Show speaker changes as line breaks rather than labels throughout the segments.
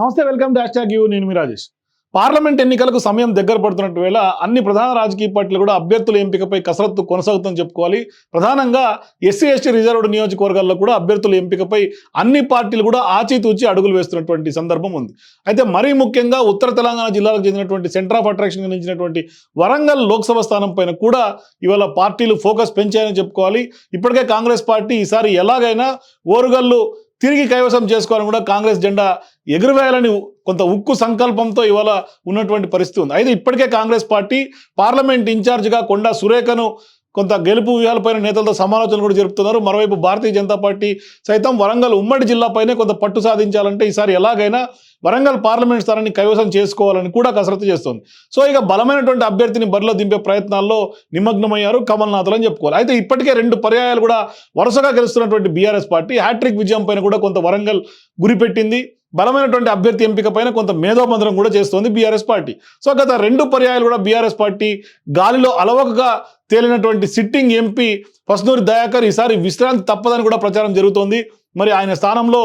నమస్తే welcome dash tag you. నేను మీ Rajesh. Parliament ఎన్నికలకు సమయం దగ్గర పడుతున్నట్టు వేళ అన్ని ప్రధాన రాజకీయ పార్టీలు కూడా అభ్యర్థుల ఎంపికపై కసరత్తు కొనసాగుతుందని చెప్పుకోవాలి. ప్రధానంగా ఎస్సీ ఎస్టీ రిజర్వ్డ్ నియోజకవర్గాల్లో కూడా అభ్యర్థుల ఎంపికపై అన్ని పార్టీలు కూడా ఆచితూచి అడుగులు వేస్తున్నటువంటి సందర్భం ఉంది. అయితే మరీ ముఖ్యంగా ఉత్తర తెలంగాణ జిల్లాలకు చెందినటువంటి సెంటర్ ఆఫ్ అట్రాక్షన్ నిలిచినటువంటి వరంగల్ లోక్సభ స్థానం పైన కూడా ఇవాళ పార్టీలు ఫోకస్ పెంచాయని చెప్పుకోవాలి. ఇప్పటికే కాంగ్రెస్ పార్టీ ఈసారి ఎలాగైనా ఓరుగల్లు తిరిగి కైవసం చేసుకోవాలని కూడా కాంగ్రెస్ జెండా ఎగురవేయాలని కొంత ఉక్కు సంకల్పంతో ఇవాళ ఉన్నటువంటి పరిస్థితి ఉంది. అయితే ఇప్పటికే కాంగ్రెస్ పార్టీ పార్లమెంట్ ఇన్ఛార్జిగా కొండా సురేఖను కొంత గెలుపు వ్యూహాలపైన నేతలతో సమాలోచనలు కూడా జరుపుతున్నారు. మరోవైపు భారతీయ జనతా పార్టీ సైతం వరంగల్ ఉమ్మడి జిల్లాపైనే కొంత పట్టు సాధించాలంటే ఈసారి ఎలాగైనా వరంగల్ పార్లమెంట్ స్థానాన్ని కైవసం చేసుకోవాలని కూడా కసరత్తు చేస్తోంది. సో ఇక బలమైనటువంటి అభ్యర్థిని బరిలో దింపే ప్రయత్నాల్లో నిమగ్నమయ్యారు కమల్నాథులు అని చెప్పుకోవాలి. అయితే ఇప్పటికే రెండు పర్యాయాలు కూడా వరుసగా గెలుస్తున్నటువంటి బీఆర్ఎస్ పార్టీ హ్యాట్రిక్ విజయం పైన కూడా కొంత వరంగల్ గురిపెట్టింది బలమైనటువంటి అభ్యర్థి ఎంపిక పైన కొంత మేధోమంత్రం కూడా చేస్తోంది బీఆర్ఎస్ పార్టీ. సో గత రెండు పర్యాయాలు కూడా బీఆర్ఎస్ పార్టీ గాలిలో అలవకగా తేలినటువంటి సిట్టింగ్ ఎంపీ పస్నూరి దయాకర్ ఈసారి విశ్రాంతి తప్పదని కూడా ప్రచారం జరుగుతోంది. మరి ఆయన స్థానంలో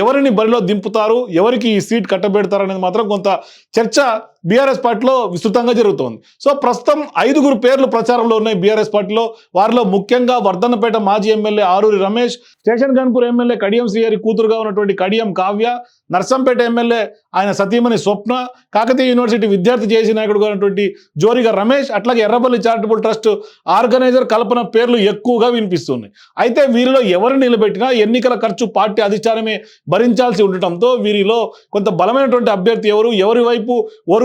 ఎవరిని బరిలో దింపుతారు? ఎవరికి ఈ సీట్ కట్టబెడతారు అనేది మాత్రం కొంత చర్చ బీఆర్ఎస్ పార్టీలో విస్తృతంగా జరుగుతోంది. సో ప్రస్తుతం ఐదుగురు పేర్లు ప్రచారంలో ఉన్నాయి బీఆర్ఎస్ పార్టీలో. వారిలో ముఖ్యంగా వర్ధన్నపేట మాజీ MLA Aroori Ramesh station Ghanpur MLA Kadiyam Srihari కూతురుగా ఉన్నటువంటి కడియం కావ్య నర్సంపేట ఎమ్మెల్యే ఆయన సతీమణి స్వప్న కాకతీయ యూనివర్సిటీ విద్యార్థి చేసి నాయకుడుగా ఉన్నటువంటి జోరిగా రమేష్ అట్లాగే Errapalli charitable trust organiser Kalpana పేర్లు ఎక్కువగా వినిపిస్తున్నాయి. అయితే వీరిలో ఎవరు నిలబెట్టినా ఎన్నికల ఖర్చు పార్టీ అధిష్టానమే భరించాల్సి ఉండటంతో వీరిలో కొంత బలమైనటువంటి అభ్యర్థి ఎవరు? ఎవరి వైపు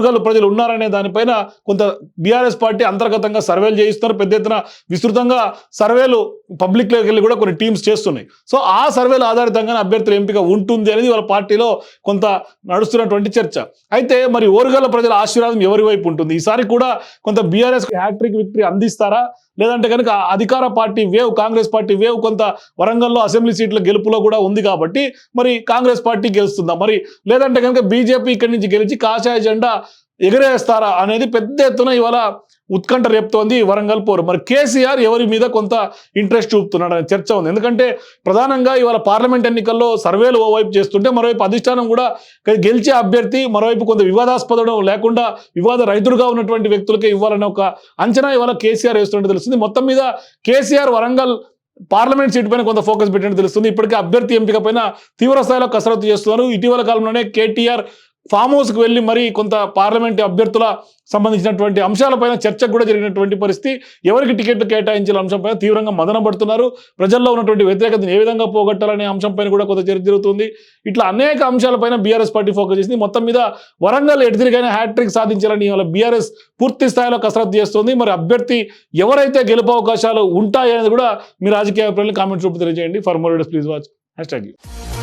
ఓరుగల్లు ప్రజలు ఉన్నారనే దానిపైన కొంత బీఆర్ఎస్ పార్టీ అంతర్గతంగా సర్వేలు చేయిస్తున్నారు. పెద్ద ఎత్తున విస్తృతంగా సర్వేలు పబ్లిక్లోకి వెళ్ళి కూడా కొన్ని టీమ్స్ చేస్తున్నాయి. సో ఆ సర్వేల ఆధారితంగానే అభ్యర్థుల ఎంపిక ఉంటుంది అనేది వాళ్ళ పార్టీలో కొంత నడుస్తున్నటువంటి చర్చ. అయితే మరి ఓరుగల్ల ప్రజల ఆశీర్వాదం ఎవరి వైపు ఉంటుంది? ఈసారి కూడా కొంత బీఆర్ఎస్ హ్యాట్రిక్ విక్టరీ అందిస్తారా? లేదంటే కనుక అధికార party wave Congress party wave కొంత వరంగల్లో అసెంబ్లీ సీట్ల గెలుపులో కూడా ఉంది కాబట్టి మరి కాంగ్రెస్ పార్టీ గెలుస్తుందా? మరి లేదంటే కనుక బీజేపీ ఇక్కడి నుంచి గెలిచి కాషాయ జెండా ఎగరేస్తారా అనేది పెద్ద ఎత్తున ఇవాళ ఉత్కంఠ రేపుతోంది వరంగల్ పోరు. మరి కేసీఆర్ ఎవరి మీద కొంత ఇంట్రెస్ట్ చూపుతున్నాడు అనే చర్చ ఉంది. ఎందుకంటే ప్రధానంగా ఇవాళ పార్లమెంట్ ఎన్నికల్లో సర్వేలు ఓవైపు చేస్తుంటే మరోవైపు అధిష్టానం కూడా గెలిచే అభ్యర్థి మరోవైపు కొంత వివాదాస్పదం లేకుండా వివాద రైతులుగా ఉన్నటువంటి వ్యక్తులకే ఇవ్వాలనే ఒక అంచనా ఇవాళ కేసీఆర్ వేస్తున్నట్టు తెలుస్తుంది. మొత్తం మీద కేసీఆర్ వరంగల్ పార్లమెంట్ సీట్ పైన కొంత ఫోకస్ పెట్టినట్టు తెలుస్తుంది. ఇప్పటికే అభ్యర్థి ఎంపిక పైన తీవ్ర స్థాయిలో కసరత్తు చేస్తున్నారు. ఇటీవల కాలంలోనే కేటీఆర్ ఫామ్ హౌస్కి వెళ్ళి మరి కొంత పార్లమెంట్ అభ్యర్థుల సంబంధించినటువంటి అంశాలపైన చర్చకు కూడా జరిగినటువంటి పరిస్థితి ఎవరికి టికెట్లు కేటాయించిన అంశంపైన తీవ్రంగా మదన పడుతున్నారు. ప్రజల్లో ఉన్నటువంటి వ్యతిరేకతను ఏ విధంగా పోగొట్టాలనే అంశంపైన కూడా కొంత చర్చ జరుగుతుంది. ఇట్లా అనేక అంశాలపైన బీఆర్ఎస్ పార్టీ ఫోకస్ చేసింది. మొత్తం మీద వరంగల్ ఎటుతిరిగైనా హ్యాట్రిక్ సాధించాలని ఇవాళ బీఆర్ఎస్ పూర్తి స్థాయిలో కసరత్తు చేస్తుంది. మరి అభ్యర్థి ఎవరైతే గెలుపు అవకాశాలు ఉంటాయనేది కూడా మీ రాజకీయ అభిప్రాయాలు కామెంట్స్ రూపు తెలియజేయండి. For more please watch. Hashtag